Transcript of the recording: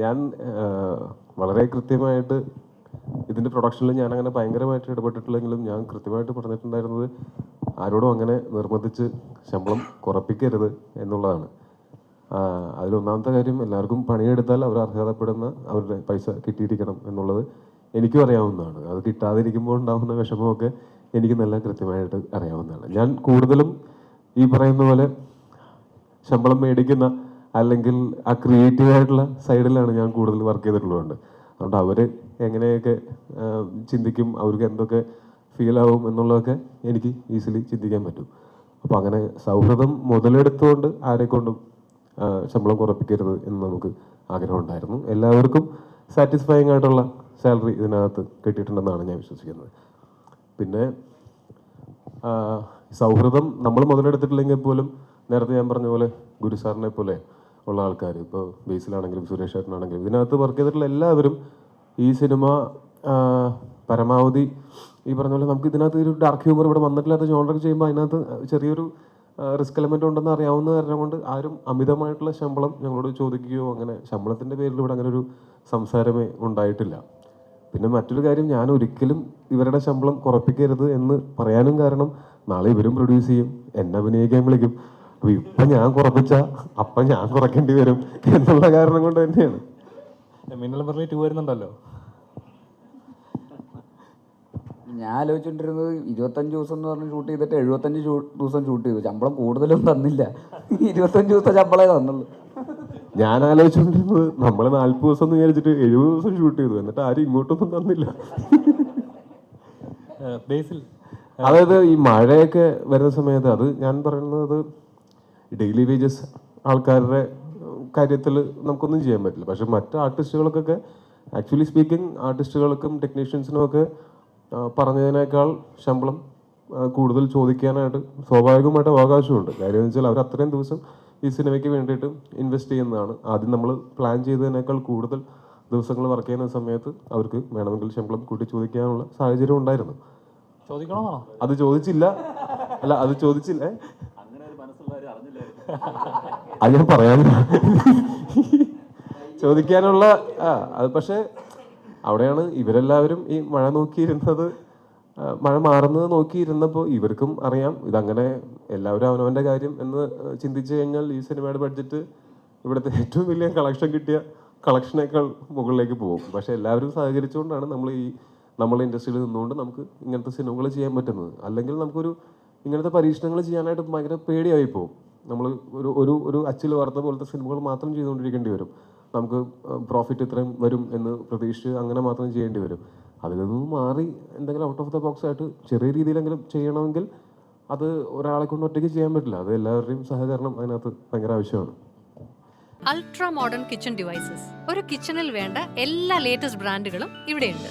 ഞാൻ വളരെ കൃത്യമായിട്ട് ഇതിന്റെ പ്രൊഡക്ഷനിൽ ഞാൻ അങ്ങനെ ഭയങ്കരമായിട്ട് ഇടപെട്ടിട്ടില്ലെങ്കിലും ഞാൻ കൃത്യമായിട്ട് പറഞ്ഞിട്ടുണ്ടായിരുന്നത് ആരോടും അങ്ങനെ നിർബന്ധിച്ച് ശമ്പളം കുറപ്പിക്കരുത് എന്നുള്ളതാണ്. അതിലൊന്നാമത്തെ കാര്യം എല്ലാവർക്കും പണിയെടുത്താൽ അവർ അർഹതപ്പെടുന്ന അവരുടെ പൈസ കിട്ടിയിരിക്കണം എന്നുള്ളത് എനിക്കും അറിയാവുന്നതാണ്. അത് കിട്ടാതിരിക്കുമ്പോൾ ഉണ്ടാകുന്ന വിഷമമൊക്കെ എനിക്ക് നല്ല കൃത്യമായിട്ട് അറിയാവുന്നതാണ്. ഞാൻ കൂടുതലും ഈ പറയുന്ന പോലെ ശമ്പളം മേടിക്കുന്ന അല്ലെങ്കിൽ ആ ക്രിയേറ്റീവ് ആയിട്ടുള്ള സൈഡിലാണ് ഞാൻ കൂടുതൽ വർക്ക് ചെയ്തിട്ടുള്ളതുകൊണ്ട്. അതുകൊണ്ട് അവർ എങ്ങനെയൊക്കെ ചിന്തിക്കും അവർക്ക് എന്തൊക്കെ ഫീൽ ആവും എന്നുള്ളതൊക്കെ എനിക്ക് ഈസിലി ചിന്തിക്കാൻ പറ്റും. അപ്പോൾ അങ്ങനെ സൗഹൃദം മുതലെടുത്തുകൊണ്ട് ആരെക്കൊണ്ടും ശമ്പളം കുറപ്പിക്കരുത് എന്ന് നമുക്ക് ആഗ്രഹം ഉണ്ടായിരുന്നു. എല്ലാവർക്കും സാറ്റിസ്ഫൈങ് ആയിട്ടുള്ള സാലറി ഇതിനകത്ത് കിട്ടിയിട്ടുണ്ടെന്നാണ് ഞാൻ വിശ്വസിക്കുന്നത്. പിന്നെ സൗഹൃദം നമ്മൾ മുതലെടുത്തിട്ടില്ലെങ്കിൽ പോലും നേരത്തെ ഞാൻ പറഞ്ഞ പോലെ ഗുരു സാറിനെ പോലെ ഉള്ള ആൾക്കാർ ഇപ്പോൾ ബേസിലാണെങ്കിലും സുരേഷ് ഏട്ടനാണെങ്കിലും. ഇതിനകത്ത് വർക്ക് ചെയ്തിട്ടുള്ള എല്ലാവരും ഈ സിനിമ പരമാവധി ഈ പറഞ്ഞ പോലെ നമുക്ക് ഇതിനകത്ത് ഒരു ഡാർക്ക് ഹ്യൂമർ ഇവിടെ വന്നിട്ടില്ലാത്ത ജോണറൊക്കെ ചെയ്യുമ്പോൾ അതിനകത്ത് ചെറിയൊരു റിസ്ക് എലമെന്റ് ഉണ്ടെന്ന് അറിയാവുന്ന കാരണം കൊണ്ട് ആരും അമിതമായിട്ടുള്ള ശമ്പളം ഞങ്ങളോട് ചോദിക്കുകയോ അങ്ങനെ ശമ്പളത്തിന്റെ പേരിൽ ഇവിടെ അങ്ങനെ ഒരു സംസാരമേ ഉണ്ടായിട്ടില്ല. പിന്നെ മറ്റൊരു കാര്യം ഞാൻ ഒരിക്കലും ഇവരുടെ ശമ്പളം കുറപ്പിക്കരുത് എന്ന് പറയാനും കാരണം നാളെ ഇവരും പ്രൊഡ്യൂസ് ചെയ്യും എന്നെ അഭിനയിക്കാൻ വിളിക്കും. അപ്പൊ ഇപ്പൊ ഞാൻ കുറപ്പിച്ച അപ്പൊ ഞാൻ കുറക്കേണ്ടി വരും എന്നുള്ള കാരണം കൊണ്ട് തന്നെയാണ്. മിന്നൽ മുരളി ടു വരുന്നുണ്ടല്ലോ. ഞാൻ ആലോചിച്ചുകൊണ്ടിരുന്നത് ഇരുപത്തഞ്ച് ദിവസം എന്ന് പറഞ്ഞ് ഷൂട്ട് ചെയ്തിട്ട് എഴുപത്തഞ്ച് ദിവസം ഷൂട്ട് ചെയ്തു. ശമ്പളം കൂടുതലും തന്നില്ല. ഇരുപത്തഞ്ച് ദിവസം ശമ്പളേ തന്നുള്ളൂ. ഞാൻ ആലോചിച്ചുകൊണ്ടിരുന്നത് നമ്മൾ നാല്പത് ദിവസം എന്ന് വിചാരിച്ചിട്ട് എഴുപത് ദിവസം ഷൂട്ട് ചെയ്തു. എന്നിട്ട് ആരും ഇങ്ങോട്ടൊന്നും തന്നില്ല. ബേസിൽ. അതായത് ഈ മഴയൊക്കെ വരുന്ന സമയത്ത് അത് ഞാൻ പറയുന്നത് ഡെയിലി വേജസ് ആൾക്കാരുടെ കാര്യത്തിൽ നമുക്കൊന്നും ചെയ്യാൻ പറ്റില്ല. പക്ഷെ മറ്റ് ആർട്ടിസ്റ്റുകൾക്കൊക്കെ ആക്ച്വലി സ്പീക്കിംഗ് ആർട്ടിസ്റ്റുകൾക്കും ടെക്നീഷ്യൻസിനും ഒക്കെ പറഞ്ഞതിനേക്കാൾ ശമ്പളം കൂടുതൽ ചോദിക്കാനായിട്ട് സ്വാഭാവികമായിട്ട് അവകാശമുണ്ട്. കാര്യം വെച്ചാൽ അവർ അത്രയും ദിവസം ഈ സിനിമയ്ക്ക് വേണ്ടിയിട്ട് ഇൻവെസ്റ്റ് ചെയ്യുന്നതാണ്. ആദ്യം നമ്മൾ പ്ലാൻ ചെയ്തതിനേക്കാൾ കൂടുതൽ ദിവസങ്ങൾ വർക്ക് ചെയ്യുന്ന സമയത്ത് അവർക്ക് വേണമെങ്കിൽ ശമ്പളം കൂട്ടി ചോദിക്കാനുള്ള സാഹചര്യം ഉണ്ടായിരുന്നു. ചോദിക്കണോ അത് ചോദിച്ചില്ല. അല്ല അത് ചോദിച്ചില്ല? അത് ഞാൻ പറയാൻ ചോദിക്കാനുള്ള ആ അത് പക്ഷേ അവിടെയാണ് ഇവരെല്ലാവരും ഈ മഴ നോക്കിയിരുന്നത് മഴ മാറുന്നത് നോക്കിയിരുന്നപ്പോൾ ഇവർക്കും അറിയാം. ഇതങ്ങനെ എല്ലാവരും അവനവന്റെ കാര്യം എന്ന് ചിന്തിച്ചു കഴിഞ്ഞാൽ ഈ സിനിമയുടെ ബഡ്ജറ്റ് ഇവിടുത്തെ ഏറ്റവും വലിയ കളക്ഷൻ കിട്ടിയ കളക്ഷനേക്കാൾ മുകളിലേക്ക് പോകും. പക്ഷെ എല്ലാവരും സഹകരിച്ചുകൊണ്ടാണ് നമ്മൾ ഈ നമ്മളെ ഇൻഡസ്ട്രിയിൽ നിന്നുകൊണ്ട് നമുക്ക് ഇങ്ങനത്തെ സിനിമകൾ ചെയ്യാൻ പറ്റുന്നത്. അല്ലെങ്കിൽ നമുക്കൊരു ഇങ്ങനത്തെ പരീക്ഷണങ്ങൾ ചെയ്യാനായിട്ട് ഭയങ്കര പേടിയായി പോകും. നമ്മൾ ഒരു ഒരു ഒരു അച്ചിൽ വാർത്ത പോലത്തെ സിനിമകൾ മാത്രം ചെയ്തുകൊണ്ടിരിക്കേണ്ടി വരും. നമുക്ക് പ്രോഫിറ്റ് ഇത്രയും വരും എന്ന് പ്രതീക്ഷിച്ച് അങ്ങനെ മാത്രം ചെയ്യേണ്ടി വരും. അതിൽ നിന്നും മാറി എന്തെങ്കിലും ഔട്ട് ഓഫ് ദ ബോക്സ് ആയിട്ട് ചെറിയ രീതിയിലെങ്കിലും ചെയ്യണമെങ്കിൽ അത് ഒരാളെ കൊണ്ട് ഒറ്റയ്ക്ക് ചെയ്യാൻ പറ്റില്ല. അത് എല്ലാവരുടെയും സഹകരണം അതിനകത്ത് ഭയങ്കര ആവശ്യമാണ്. അൾട്രാ മോഡേൺ കിച്ചൺ ഡിവൈസസ് ഒരു കിച്ചണിൽ വേണ്ട എല്ലാ ലേറ്റസ്റ്റ് ബ്രാൻഡുകളും ഇവിടെയുണ്ട്.